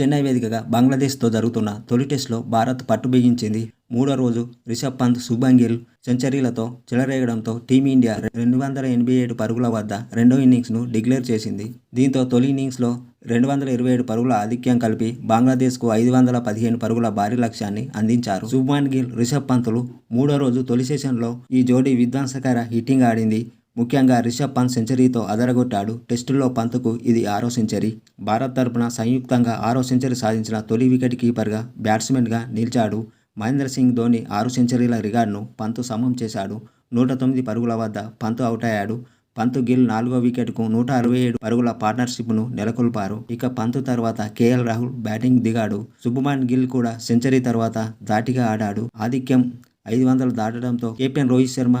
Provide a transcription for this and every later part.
చెన్నై వేదికగా బంగ్లాదేశ్తో జరుగుతున్న తొలి టెస్టులో భారత్ పట్టు బిగించింది. మూడో రోజు రిషబ్ పంత్ శుభ్మన్ గిల్ సెంచరీలతో చెలరేగడంతో టీమిండియా రెండు వందల ఎనభై ఏడు పరుగుల వద్ద రెండో ఇన్నింగ్స్ను డిక్లేర్ చేసింది. దీంతో తొలి ఇన్నింగ్స్లో రెండు వందల ఇరవై ఏడు పరుగుల ఆధిక్యం కలిపి బంగ్లాదేశ్కు ఐదు వందల పదిహేను పరుగుల భారీ లక్ష్యాన్ని అందించారు. శుభ్మన్ గిల్ రిషబ్ పంతులు మూడో రోజు తొలి సెషన్లో ఈ జోడీ విధ్వంసకర హిట్టింగ్ ఆడింది. ముఖ్యంగా రిషబ్ పంత్ సెంచరీతో అదరగొట్టాడు. టెస్టుల్లో పంత్కు ఇది ఆరో సెంచరీ. భారత్ తరపున సంయుక్తంగా ఆరో సెంచరీ సాధించిన తొలి వికెట్ కీపర్గా బ్యాట్స్మెన్గా నిలిచాడు. మహేంద్ర సింగ్ ధోని ఆరు సెంచరీల రికార్డును పంతు సమం చేశాడు. నూట తొమ్మిది పరుగుల వద్ద పంతు అవుట్ అయ్యాడు పంతు గిల్ నాలుగో వికెట్కు నూట అరవై ఏడు పరుగుల పార్ట్నర్షిప్ను నెలకొల్పారు. ఇక పంతు తర్వాత కేఎల్ రాహుల్ బ్యాటింగ్ దిగాడు. శుభమాన్ గిల్ కూడా సెంచరీ తర్వాత ధాటిగా ఆడాడు. ఆధిక్యం ఐదు వందలు దాటడంతో కెప్టెన్ రోహిత్ శర్మ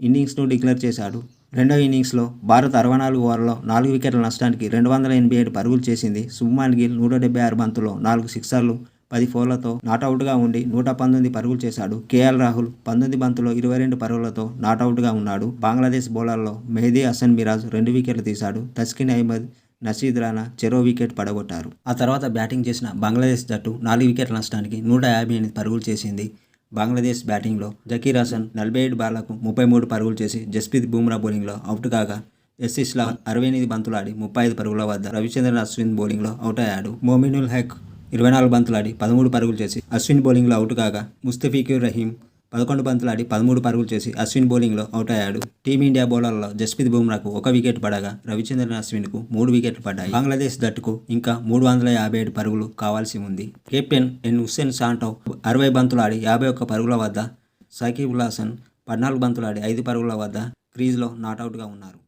ఇన్నింగ్స్ను డిక్లేర్ చేశాడు. రెండో ఇన్నింగ్స్లో భారత్ అరవై నాలుగు ఓవర్లలో నాలుగు వికెట్ల నష్టానికి రెండు వందల ఎనభై ఏడు పరుగులు చేసింది. శుభమాన్ గిల్ నూట డెబ్బై ఆరు బంతుల్లో నాలుగు సిక్సర్లు పది ఫోర్లతో నాటౌట్గా ఉండి నూట పంతొమ్మిది పరుగులు చేశాడు. కేఎల్ రాహుల్ పంతొమ్మిది బంతులో ఇరవై రెండు పరుగులతో నాటౌట్గా ఉన్నాడు. బంగ్లాదేశ్ బౌలర్లో మెహదీ హసన్ మిరాజ్ రెండు వికెట్లు తీశాడు. తస్కిన్ అహ్మద్ నషీద్ రానా చెరో వికెట్ పడగొట్టారు. ఆ తర్వాత బ్యాటింగ్ చేసిన బంగ్లాదేశ్ జట్టు నాలుగు వికెట్ల నష్టానికి నూట యాభై ఎనిమిది పరుగులు చేసింది. బంగ్లాదేశ్ బ్యాటింగ్లో జకీర్ హసన్ నలభై ఏడు బార్లకు ముప్పై మూడు పరుగులు చేసి జస్ప్రీత్ బుమ్రా బౌలింగ్లో అవుట్ కాగా ఎస్ ఇస్లాం అరవై ఎనిమిది బంతులాడి ముప్పై ఐదు పరుగుల వద్ద రవిచంద్రన్ అశ్విన్ బౌలింగ్లో అవుట్ అయ్యాడు. మోమినుల్ హెక్ ఇరవై నాలుగు బంతులాడి పదమూడు పరుగులు చేసి అశ్విన్ బౌలింగ్లో అవుట్ కాగా ముస్తఫీక్యూర్ రహీం పదకొండు పంతులాడి పదమూడు పరుగులు చేసి అశ్విన్ బౌలింగ్లో అవుట్ అయ్యాడు. టీమిండియా బౌలర్లలో జస్ప్రీత్ బుమ్రాకు ఒక వికెట్ పడగా రవిచంద్రన్ అశ్విన్కు మూడు వికెట్లు పడ్డాయి. బంగ్లాదేశ్ జట్టుకు ఇంకా మూడు వందల యాభై ఏడు పరుగులు కావాల్సి ఉంది. కెప్టెన్ ఎన్ హుస్సేన్ సాంటో అరవై బంతులాడి యాభై ఒక్క పరుగుల వద్ద సకీబుల్ హాసన్ పద్నాలుగు బంతులాడి ఐదు పరుగుల వద్ద క్రీజ్లో నాటౌట్గా ఉన్నారు.